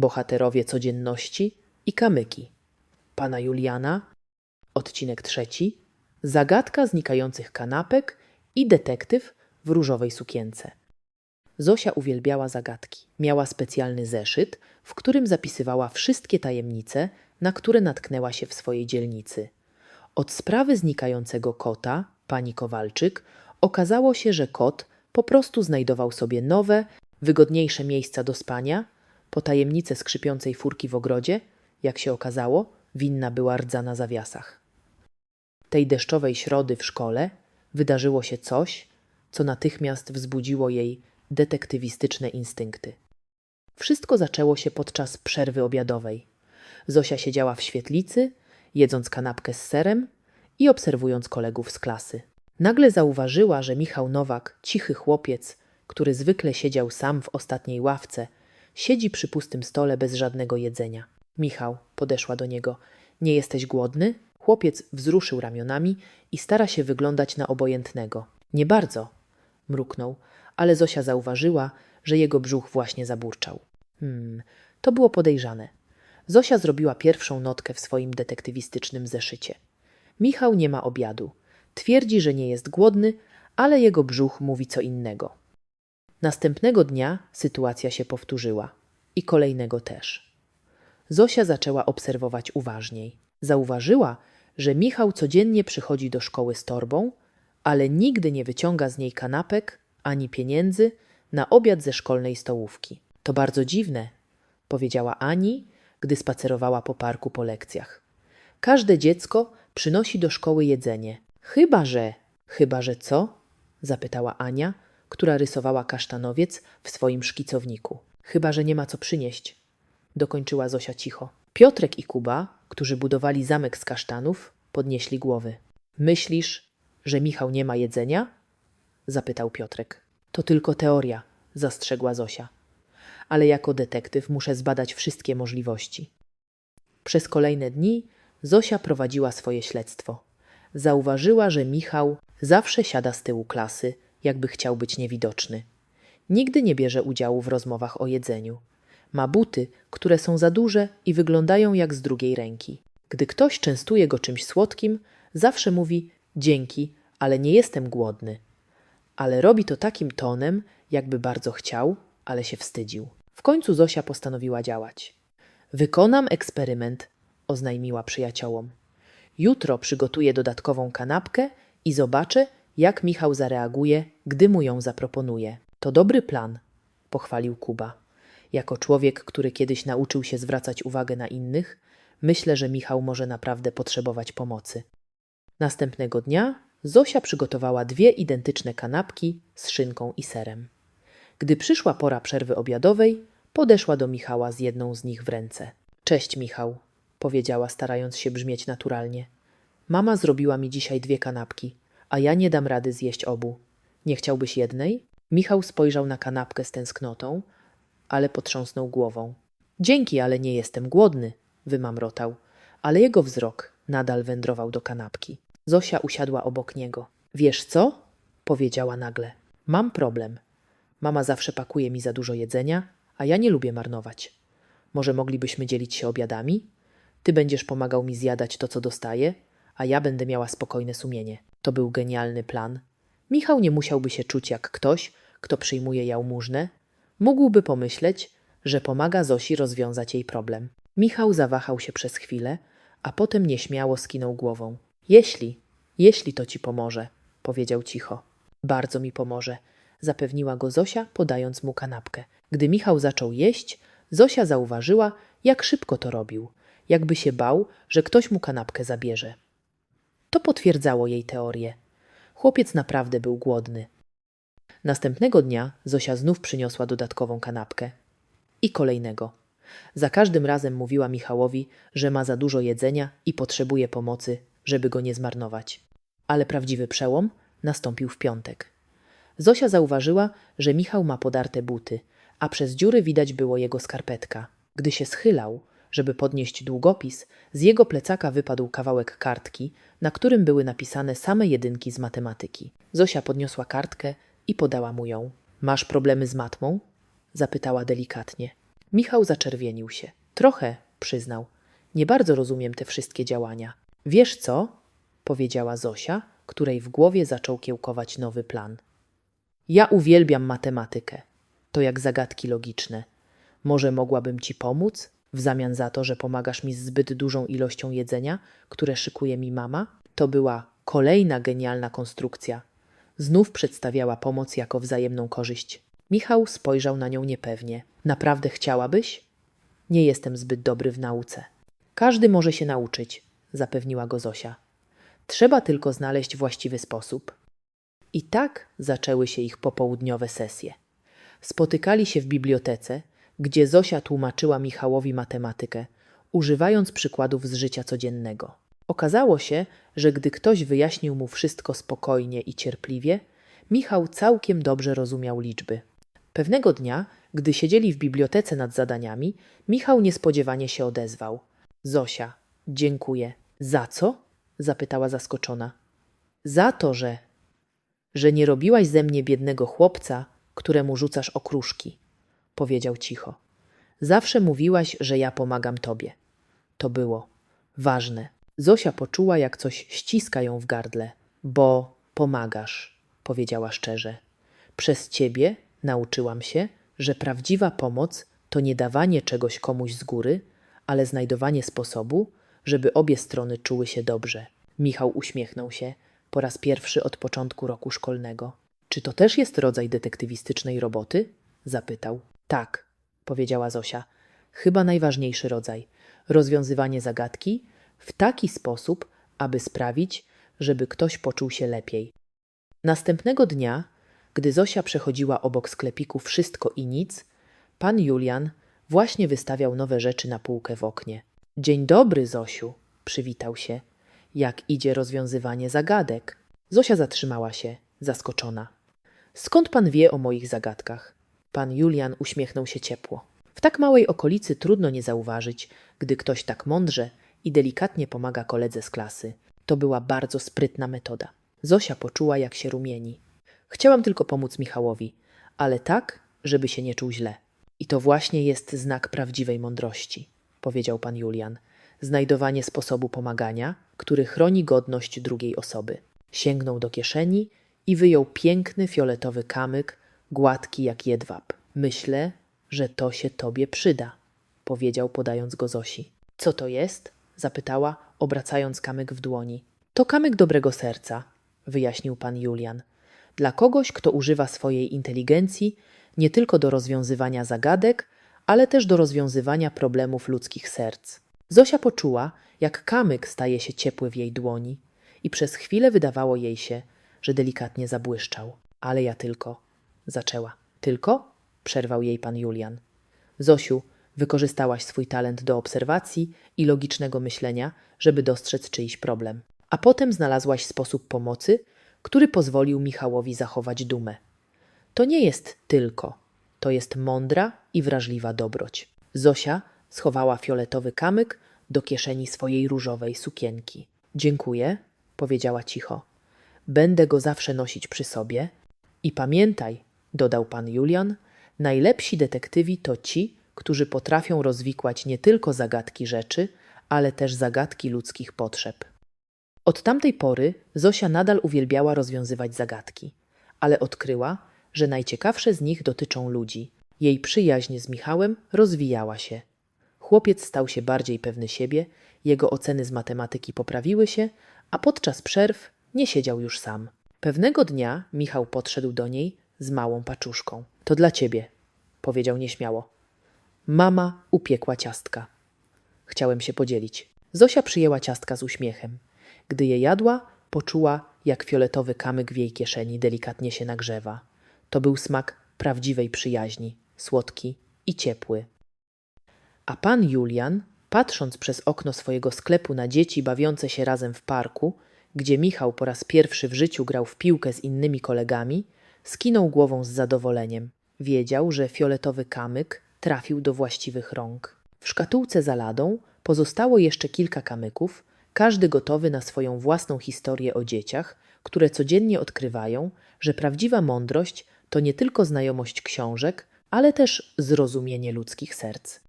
Bohaterowie codzienności i kamyki. Pana Juliana, odcinek trzeci, zagadka znikających kanapek i detektyw w różowej sukience. Zosia uwielbiała zagadki. Miała specjalny zeszyt, w którym zapisywała wszystkie tajemnice, na które natknęła się w swojej dzielnicy. Od sprawy znikającego kota, pani Kowalczyk, okazało się, że kot po prostu znajdował sobie nowe, wygodniejsze miejsca do spania, po tajemnicę skrzypiącej furki w ogrodzie, jak się okazało, winna była rdza na zawiasach. Tej deszczowej środy w szkole wydarzyło się coś, co natychmiast wzbudziło jej detektywistyczne instynkty. Wszystko zaczęło się podczas przerwy obiadowej. Zosia siedziała w świetlicy, jedząc kanapkę z serem i obserwując kolegów z klasy. Nagle zauważyła, że Michał Nowak, cichy chłopiec, który zwykle siedział sam w ostatniej ławce, siedzi przy pustym stole bez żadnego jedzenia. Michał podeszła do niego. Nie jesteś głodny? Chłopiec wzruszył ramionami i stara się wyglądać na obojętnego. Nie bardzo, mruknął, ale Zosia zauważyła, że jego brzuch właśnie zaburczał. Hmm, to było podejrzane. Zosia zrobiła pierwszą notkę w swoim detektywistycznym zeszycie. Michał nie ma obiadu. Twierdzi, że nie jest głodny, ale jego brzuch mówi co innego. Następnego dnia sytuacja się powtórzyła i kolejnego też. Zosia zaczęła obserwować uważniej. Zauważyła, że Michał codziennie przychodzi do szkoły z torbą, ale nigdy nie wyciąga z niej kanapek ani pieniędzy na obiad ze szkolnej stołówki. To bardzo dziwne, powiedziała Ani, gdy spacerowała po parku po lekcjach. Każde dziecko przynosi do szkoły jedzenie. Chyba że. Chyba że co? zapytała Ania, która rysowała kasztanowiec w swoim szkicowniku. Chyba że nie ma co przynieść, dokończyła Zosia cicho. Piotrek i Kuba, którzy budowali zamek z kasztanów, podnieśli głowy. Myślisz, że Michał nie ma jedzenia? zapytał Piotrek. To tylko teoria, zastrzegła Zosia. Ale jako detektyw muszę zbadać wszystkie możliwości. Przez kolejne dni Zosia prowadziła swoje śledztwo. Zauważyła, że Michał zawsze siada z tyłu klasy, jakby chciał być niewidoczny. Nigdy nie bierze udziału w rozmowach o jedzeniu. Ma buty, które są za duże i wyglądają jak z drugiej ręki. Gdy ktoś częstuje go czymś słodkim, zawsze mówi dzięki, ale nie jestem głodny. Ale robi to takim tonem, jakby bardzo chciał, ale się wstydził. W końcu Zosia postanowiła działać. Wykonam eksperyment, oznajmiła przyjaciołom. Jutro przygotuję dodatkową kanapkę i zobaczę, jak Michał zareaguje, gdy mu ją zaproponuję. To dobry plan, pochwalił Kuba. Jako człowiek, który kiedyś nauczył się zwracać uwagę na innych, myślę, że Michał może naprawdę potrzebować pomocy. Następnego dnia Zosia przygotowała dwie identyczne kanapki z szynką i serem. Gdy przyszła pora przerwy obiadowej, podeszła do Michała z jedną z nich w ręce. Cześć, Michał, powiedziała, starając się brzmieć naturalnie. Mama zrobiła mi dzisiaj dwie kanapki, a ja nie dam rady zjeść obu. Nie chciałbyś jednej? Michał spojrzał na kanapkę z tęsknotą, ale potrząsnął głową. Dzięki, ale nie jestem głodny, wymamrotał, ale jego wzrok nadal wędrował do kanapki. Zosia usiadła obok niego. Wiesz co? powiedziała nagle. Mam problem. Mama zawsze pakuje mi za dużo jedzenia, a ja nie lubię marnować. Może moglibyśmy dzielić się obiadami? Ty będziesz pomagał mi zjadać to, co dostaję, a ja będę miała spokojne sumienie. To był genialny plan. Michał nie musiałby się czuć jak ktoś, kto przyjmuje jałmużnę. Mógłby pomyśleć, że pomaga Zosi rozwiązać jej problem. Michał zawahał się przez chwilę, a potem nieśmiało skinął głową. Jeśli, jeśli to ci pomoże, powiedział cicho. Bardzo mi pomoże, zapewniła go Zosia, podając mu kanapkę. Gdy Michał zaczął jeść, Zosia zauważyła, jak szybko to robił, jakby się bał, że ktoś mu kanapkę zabierze. To potwierdzało jej teorię. Chłopiec naprawdę był głodny. Następnego dnia Zosia znów przyniosła dodatkową kanapkę. I kolejnego. Za każdym razem mówiła Michałowi, że ma za dużo jedzenia i potrzebuje pomocy, żeby go nie zmarnować. Ale prawdziwy przełom nastąpił w piątek. Zosia zauważyła, że Michał ma podarte buty, a przez dziury widać było jego skarpetka. Gdy się schylał, żeby podnieść długopis, z jego plecaka wypadł kawałek kartki, na którym były napisane same jedynki z matematyki. Zosia podniosła kartkę i podała mu ją. Masz problemy z matmą? zapytała delikatnie. Michał zaczerwienił się. Trochę, przyznał. Nie bardzo rozumiem te wszystkie działania. Wiesz co? powiedziała Zosia, której w głowie zaczął kiełkować nowy plan. Ja uwielbiam matematykę. To jak zagadki logiczne. Może mogłabym ci pomóc w zamian za to, że pomagasz mi z zbyt dużą ilością jedzenia, które szykuje mi mama? To była kolejna genialna konstrukcja. Znów przedstawiała pomoc jako wzajemną korzyść. Michał spojrzał na nią niepewnie. Naprawdę chciałabyś? Nie jestem zbyt dobry w nauce. Każdy może się nauczyć, zapewniła go Zosia. Trzeba tylko znaleźć właściwy sposób. I tak zaczęły się ich popołudniowe sesje. Spotykali się w bibliotece, gdzie Zosia tłumaczyła Michałowi matematykę, używając przykładów z życia codziennego. Okazało się, że gdy ktoś wyjaśnił mu wszystko spokojnie i cierpliwie, Michał całkiem dobrze rozumiał liczby. Pewnego dnia, gdy siedzieli w bibliotece nad zadaniami, Michał niespodziewanie się odezwał. Zosia, dziękuję. Za co? zapytała zaskoczona. Za to, że. że nie robiłaś ze mnie biednego chłopca, któremu rzucasz okruszki, powiedział cicho. Zawsze mówiłaś, że ja pomagam tobie. To było ważne. Zosia poczuła, jak coś ściska ją w gardle. Bo pomagasz, powiedziała szczerze. Przez ciebie nauczyłam się, że prawdziwa pomoc to nie dawanie czegoś komuś z góry, ale znajdowanie sposobu, żeby obie strony czuły się dobrze. Michał uśmiechnął się po raz pierwszy od początku roku szkolnego. Czy to też jest rodzaj detektywistycznej roboty? zapytał. Tak, powiedziała Zosia. Chyba najważniejszy rodzaj rozwiązywanie zagadki w taki sposób, aby sprawić, żeby ktoś poczuł się lepiej. Następnego dnia, gdy Zosia przechodziła obok sklepiku Wszystko i Nic, pan Julian właśnie wystawiał nowe rzeczy na półkę w oknie. Dzień dobry, Zosiu, przywitał się. Jak idzie rozwiązywanie zagadek? Zosia zatrzymała się, zaskoczona. Skąd pan wie o moich zagadkach? Pan Julian uśmiechnął się ciepło. W tak małej okolicy trudno nie zauważyć, gdy ktoś tak mądrze i delikatnie pomaga koledze z klasy. To była bardzo sprytna metoda. Zosia poczuła, jak się rumieni. Chciałam tylko pomóc Michałowi, ale tak, żeby się nie czuł źle. I to właśnie jest znak prawdziwej mądrości, powiedział pan Julian. Znajdowanie sposobu pomagania, który chroni godność drugiej osoby. Sięgnął do kieszeni i wyjął piękny fioletowy kamyk, gładki jak jedwab. Myślę, że to się tobie przyda, powiedział podając go Zosi. Co to jest? zapytała, obracając kamyk w dłoni. To kamyk dobrego serca, wyjaśnił pan Julian. Dla kogoś, kto używa swojej inteligencji nie tylko do rozwiązywania zagadek, ale też do rozwiązywania problemów ludzkich serc. Zosia poczuła, jak kamyk staje się ciepły w jej dłoni i przez chwilę wydawało jej się, że delikatnie zabłyszczał. Ale ja tylko. Zaczęła. Tylko? przerwał jej pan Julian. Zosiu, wykorzystałaś swój talent do obserwacji i logicznego myślenia, żeby dostrzec czyjś problem. A potem znalazłaś sposób pomocy, który pozwolił Michałowi zachować dumę. To nie jest tylko, to jest mądra i wrażliwa dobroć. Zosia schowała fioletowy kamyk do kieszeni swojej różowej sukienki. Dziękuję, powiedziała cicho. Będę go zawsze nosić przy sobie. I pamiętaj, dodał pan Julian, najlepsi detektywi to ci, którzy potrafią rozwikłać nie tylko zagadki rzeczy, ale też zagadki ludzkich potrzeb. Od tamtej pory Zosia nadal uwielbiała rozwiązywać zagadki, ale odkryła, że najciekawsze z nich dotyczą ludzi. Jej przyjaźń z Michałem rozwijała się. Chłopiec stał się bardziej pewny siebie, jego oceny z matematyki poprawiły się, a podczas przerw nie siedział już sam. Pewnego dnia Michał podszedł do niej z małą paczuszką. To dla ciebie, powiedział nieśmiało. Mama upiekła ciastka. Chciałem się podzielić. Zosia przyjęła ciastka z uśmiechem. Gdy je jadła, poczuła, jak fioletowy kamyk w jej kieszeni delikatnie się nagrzewa. To był smak prawdziwej przyjaźni, słodki i ciepły. A pan Julian, patrząc przez okno swojego sklepu na dzieci bawiące się razem w parku, gdzie Michał po raz pierwszy w życiu grał w piłkę z innymi kolegami, skinął głową z zadowoleniem. Wiedział, że fioletowy kamyk trafił do właściwych rąk. W szkatułce za ladą pozostało jeszcze kilka kamyków, każdy gotowy na swoją własną historię o dzieciach, które codziennie odkrywają, że prawdziwa mądrość to nie tylko znajomość książek, ale też zrozumienie ludzkich serc.